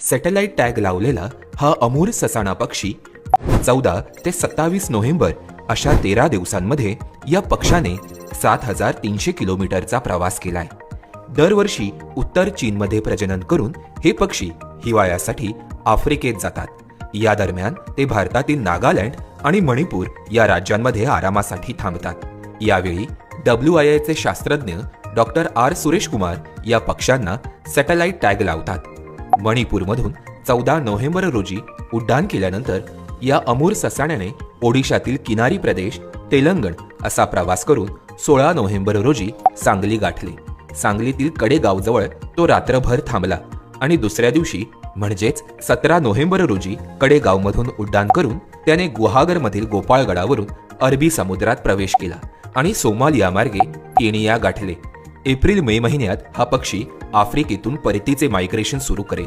Satellite tag लावलेला हा अमूर ससाणा पक्षी चौदा ते सत्तावीस नोव्हेंबर अशा तेरा दिवसांमध्ये या पक्षाने सात हजार तीनशे किलोमीटरचा प्रवास केलाय. दरवर्षी उत्तर चीनमध्ये प्रजनन करून हे पक्षी हिवाळ्यासाठी आफ्रिकेत जातात. या दरम्यान ते भारतातील नागालँड आणि मणिपूर या राज्यांमध्ये आरामासाठी थांबतात. यावेळी डब्ल्यू आय आयचे शास्त्रज्ञ डॉक्टर आर सुरेश कुमार या पक्ष्यांना सॅटेलाइट टॅग लावतात. मणिपूरमधून चौदा नोव्हेंबर रोजी उड्डाण केल्यानंतर या अमूर ससाण्याने ओडिशातील किनारी प्रदेश तेलंगण असा प्रवास करून सोळा नोव्हेंबर रोजी सांगली गाठले. सांगलीतील कडेगावजवळ तो रात्रभर थांबला आणि दुसऱ्या दिवशी म्हणजेच सतरा नोव्हेंबर रोजी कडेगावमधून उड्डाण करून त्याने गुहागरमधील गोपाळगडावरून अरबी समुद्रात प्रवेश केला आणि सोमालिया मार्गे केनिया गाठले. एप्रिल मे महिन्यात हा पक्षी आफ्रिकेतून परतीचे मायग्रेशन सुरू करेल.